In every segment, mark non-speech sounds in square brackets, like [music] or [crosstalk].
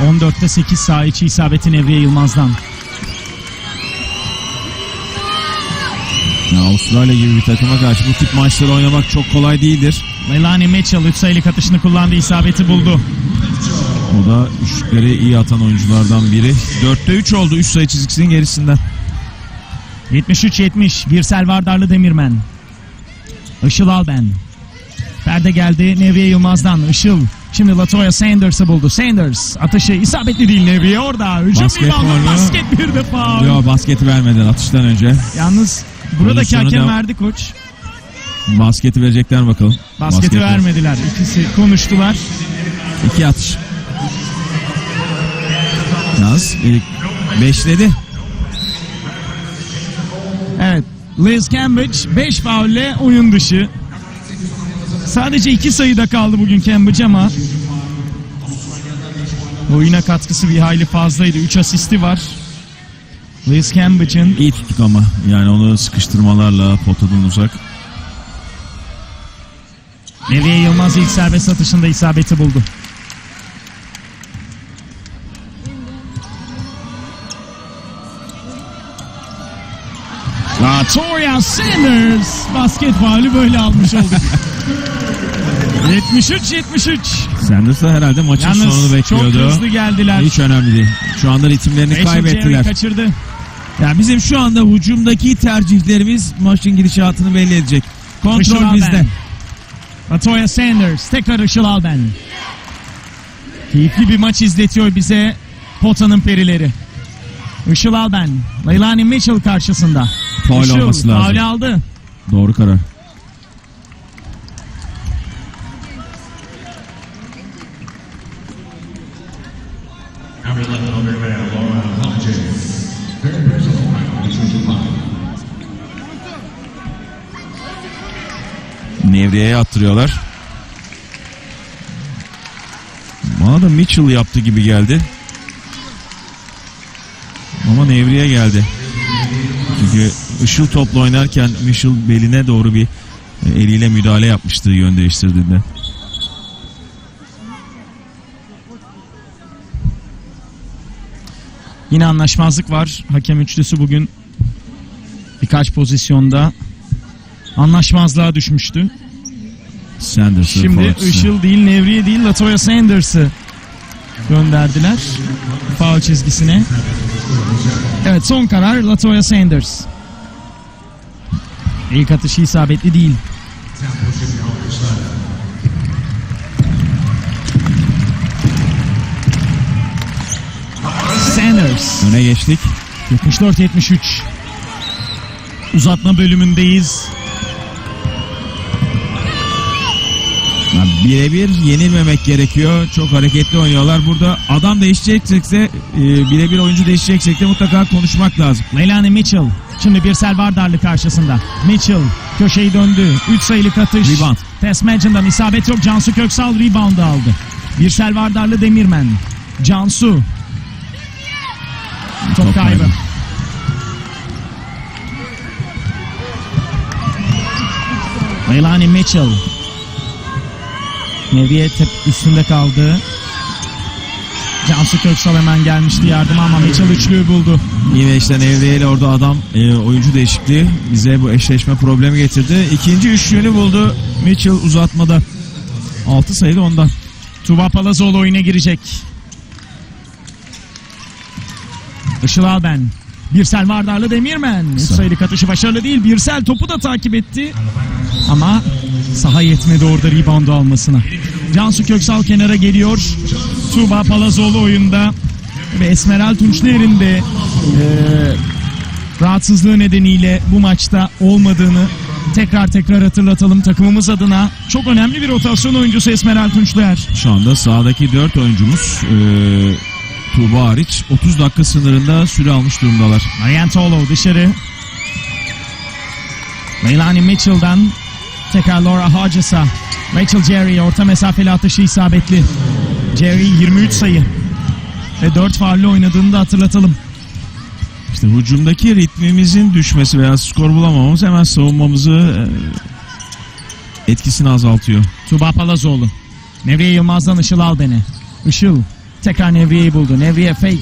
14'te 8 sağ içi isabeti Nevriye Yılmaz'dan. Ya Avustralya gibi bir takıma karşı bu tip maçları oynamak çok kolay değildir. Melanie Mitchell 3 sayılık atışını kullandı isabeti buldu. O da üçlükleri iyi atan oyunculardan biri. 4'te 3 oldu 3 sayı çizgisinin gerisinden. 73-70 Birsel Vardarlı Demirmen. Işıl Alben. Perde geldi Nevriye Yılmaz'dan. Işıl. Şimdi Latoya Sanders'ı buldu. Sanders atışı isabetli değil Nevriye orada. Hücum Basket. Basket bir defa. Yo basketi vermeden atıştan önce. Yalnız buradaki hakem da- verdi koç. Basketi verecekler bakalım. Basketi Basket- vermediler. İkisi konuştular. İki atış. Yalnız e, beşledi. Evet. Liz Cambridge 5 faulle oyun dışı. Sadece 2 sayıda kaldı bugün Cambridge ama oyuna katkısı bir hayli fazlaydı. 3 asisti var. Liz Cambridge'in İyi tuttuk ama yani onu sıkıştırmalarla potadan uzak. Nevriye Yılmaz ilk serbest atışında isabeti buldu. Latoya Sanders basket faulü böyle almış olduk. [laughs] 73-73. Sanders da herhalde maçın sonunu Yalnız çok bekliyordu. hızlı geldiler. Hiç önemli değil. Şu anda ritimlerini Jerry kaybettiler. kaçırdı. Yani bizim şu anda hücumdaki tercihlerimiz maçın gidişatını belli edecek. Işıl Kontrol Alben. bizde. Latoya Sanders tekrar Işıl Alben. Keyifli bir maç izletiyor bize Pota'nın perileri. Işıl Alben, Leilani Mitchell karşısında. Faul Işıl olması lazım. faul aldı. Doğru karar. Nevriye'ye attırıyorlar. Bana da Mitchell yaptı gibi geldi. Ama Nevriye geldi. Çünkü Işıl topla oynarken Mitchell beline doğru bir e, eliyle müdahale yapmıştı yön değiştirdiğinde. Yine anlaşmazlık var. Hakem üçlüsü bugün birkaç pozisyonda anlaşmazlığa düşmüştü. Sanders'ı Şimdi forvetsiz. Işıl değil, Nevriye değil, Latoya Sanders'ı gönderdiler faul çizgisine. Evet son karar Latoya Sanders. İlk atışı isabetli değil. Sanders Öne geçtik. 74-73 Uzatma bölümündeyiz. Birebir yenilmemek gerekiyor. Çok hareketli oynuyorlar. Burada adam değişecekse, e, birebir oyuncu değişecekse de mutlaka konuşmak lazım. Leilani Mitchell. Şimdi Birsel Vardarlı karşısında. Mitchell köşeyi döndü. 3 sayılık atış. Rebound. Test Magin'dan isabet yok. Cansu Köksal rebound aldı. Birsel Vardarlı Demirmen. Cansu. Top, Top kaybı. kaybı. Leilani Mitchell. Nevriye tep üstünde kaldı. Cansu Köksal hemen gelmişti yardıma ama Mitchell üçlüyü buldu. Yine işte Nevriye orada adam e, oyuncu değişikliği bize bu eşleşme problemi getirdi. İkinci üçlüğünü buldu Mitchell uzatmada. 6 sayıda ondan. Tuba Palazoğlu oyuna girecek. Işıl Alben. Birsel Vardarlı Demirmen. Üç sayılık atışı başarılı değil. Birsel topu da takip etti. Ama saha yetmedi orada reboundu almasına. Cansu Köksal kenara geliyor. Tuğba Palazoğlu oyunda. Ve Esmeral Tunçner'in de eee, rahatsızlığı nedeniyle bu maçta olmadığını tekrar tekrar hatırlatalım. Takımımız adına çok önemli bir rotasyon oyuncusu Esmeral Tunçler. Şu anda sahadaki 4 oyuncumuz e, Tuğba hariç 30 dakika sınırında süre almış durumdalar. Marian Tolo dışarı. Leilani Mitchell'dan tekrar Laura Hodges'a. Rachel Jerry orta mesafeli atışı isabetli. Jerry 23 sayı. Ve 4 faulle oynadığını da hatırlatalım. İşte hücumdaki ritmimizin düşmesi veya skor bulamamamız hemen savunmamızı e, etkisini azaltıyor. Tuba Palazoğlu. Nevriye Yılmaz'dan Işıl Alben'e. Işıl Tekrar Nevriye'yi buldu. Nevriye fake.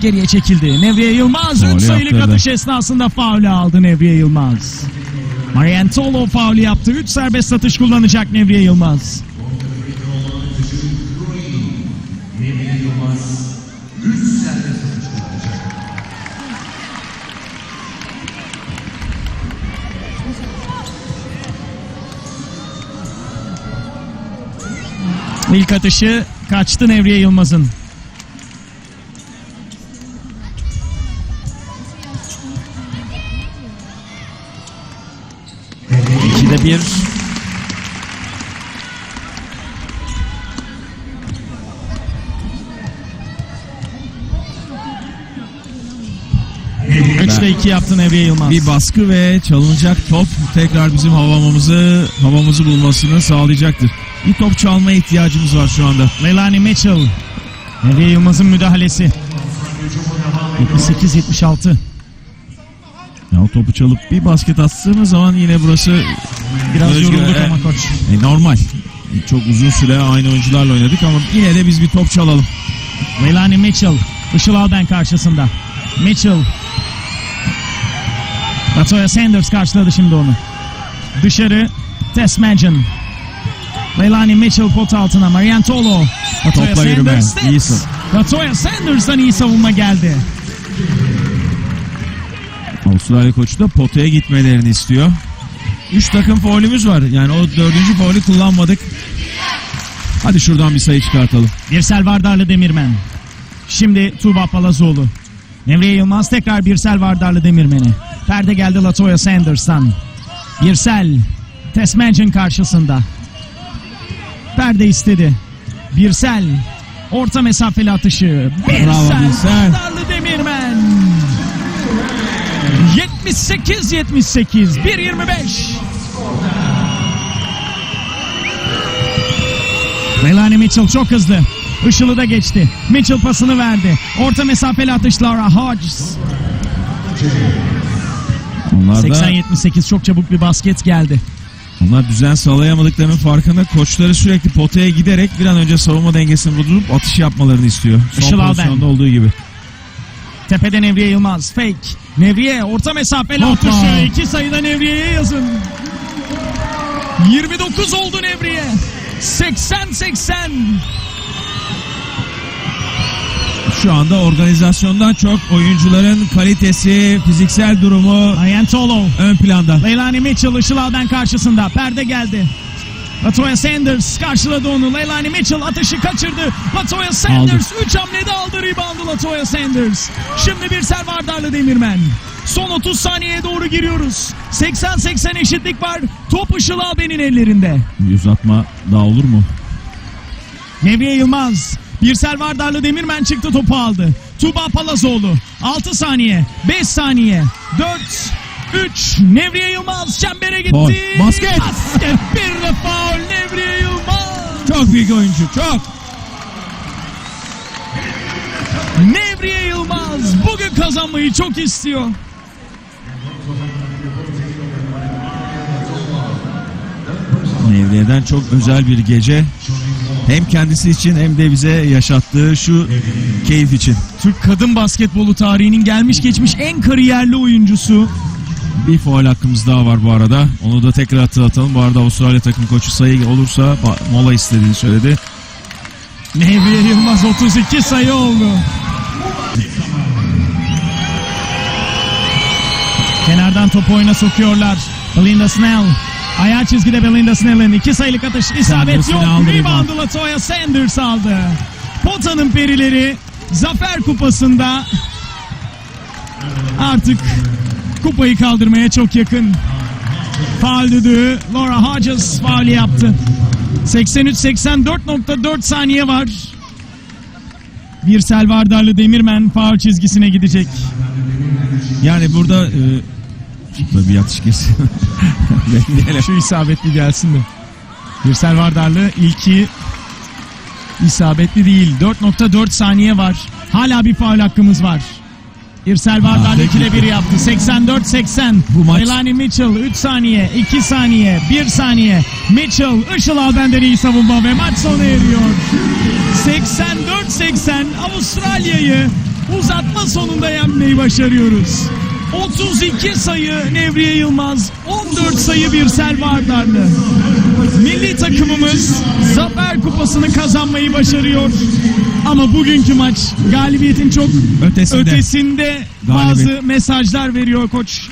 Geriye çekildi. Nevriye Yılmaz. Faulü 3 sayılık atış esnasında faulü aldı Nevriye Yılmaz. Mariantolo faulü yaptı. 3 serbest atış kullanacak Nevriye Yılmaz. İlk atışı kaçtı Nevriye Yılmaz'ın. Bir. Üçte iki yaptı Nevriye Yılmaz. Bir baskı ve çalınacak top tekrar bizim havamamızı havamızı bulmasını sağlayacaktır. Bir top çalmaya ihtiyacımız var şu anda. Leilani Mitchell. Nevriye Yılmaz'ın müdahalesi. 78-76. Ya o topu çalıp bir basket attığımız zaman yine burası Biraz Özgür, yorulduk e, ama koç. e, normal. E, Çok uzun süre aynı oyuncularla oynadık ama yine de biz bir top çalalım. Leilani Mitchell. Işıl Alben karşısında. Mitchell. Latoya Sanders karşıladı şimdi onu. Dışarı Tess Magin. Leilani Mitchell pot altına. Mariantolo. Latoya Topla yürüme. Sanders. İyi steps. sav- Latoya Sanders'tan iyi savunma geldi. Avustralya koçu da potaya gitmelerini istiyor. Üç takım faulümüz var. Yani o dördüncü faulü kullanmadık. Hadi şuradan bir sayı çıkartalım. Birsel Vardarlı Demirmen. Şimdi Tuğba Palazoğlu. Nevriye Yılmaz tekrar Birsel Vardarlı Demirmen'e. Perde geldi Latoya Sanders'tan. Birsel. Tesmencin karşısında. Perde istedi. Birsel. Orta mesafeli atışı. Bravo Birsel. Birsel. Vardarlı Demirmen. 78-78. 1-25. Melanie Mitchell çok hızlı. Işıl'ı da geçti. Mitchell pasını verdi. Orta mesafeli atış Laura Hodges. Onlar da 80-78 çok çabuk bir basket geldi. onlar düzen sağlayamadıklarının farkında koçları sürekli potaya giderek bir an önce savunma dengesini bozulup atış yapmalarını istiyor. Son Işıl Alben. pozisyonda olduğu gibi. Tepede Nevriye Yılmaz. Fake. Nevriye orta Hoppa. atışı. İki sayıda Nevriye'ye yazın. 29 oldu Nevriye. 80-80. Şu anda organizasyondan çok oyuncuların kalitesi, fiziksel durumu Ayantolo. ön planda. Leilani Mitchell Işıl Alben karşısında. Perde geldi. Latoya Sanders karşıladı onu. Leilani Mitchell atışı kaçırdı. Latoya Sanders 3 hamlede aldı reboundu Latoya Sanders. Şimdi bir Vardarlı Demirmen. Son 30 saniyeye doğru giriyoruz. 80-80 eşitlik var. Top Işıl Alben'in ellerinde. Bir uzatma daha olur mu? Nevriye Yılmaz. Birsel Vardarlı Demirmen çıktı topu aldı. Tuğba Palazoğlu. 6 saniye. 5 saniye. 4 3 Nevriye Yılmaz çembere gitti. Basket. Basket. Bir de faul Nevriye Yılmaz. Çok büyük oyuncu, çok. Nevriye Yılmaz bugün kazanmayı çok istiyor. Nevriye'den çok özel bir gece. Hem kendisi için hem de bize yaşattığı şu keyif için. Türk kadın basketbolu tarihinin gelmiş geçmiş en kariyerli oyuncusu. Bir faul hakkımız daha var bu arada. Onu da tekrar hatırlatalım. Bu arada Avustralya takım koçu sayı olursa mola istediğini söyledi. Nevriye Yılmaz 32 sayı oldu. Kenardan topu oyuna sokuyorlar. Belinda Snell. Ayağı çizgide Belinda Snell'in iki sayılık atış isabet yok. Reboundu Latoya Sanders aldı. Pota'nın perileri Zafer Kupası'nda artık kupayı kaldırmaya çok yakın. Faul düdüğü Laura Hodges faul yaptı. 83-84.4 saniye var. Birsel Vardarlı Demirmen faul çizgisine gidecek. Yani burada e, şurada bir atış girsin. [laughs] Şu isabetli gelsin de. Birsel Vardarlı ilki isabetli değil. 4.4 saniye var. Hala bir faul hakkımız var. Birsel Vardar Aa, 2'de 1 yaptı. 84-80. Bu maç- Elani Mitchell 3 saniye, 2 saniye, 1 saniye. Mitchell Işıl Alben'den iyi savunma ve maç sona eriyor. 84-80 Avustralya'yı uzatma sonunda yenmeyi başarıyoruz. 32 sayı Nevriye Yılmaz, 14 sayı Birsel Vardarlı. Milli takımımız Zafer Kupası'nı kazanmayı başarıyor. Ama bugünkü maç galibiyetin çok Ötesinde. ötesinde bazı mesajlar veriyor koç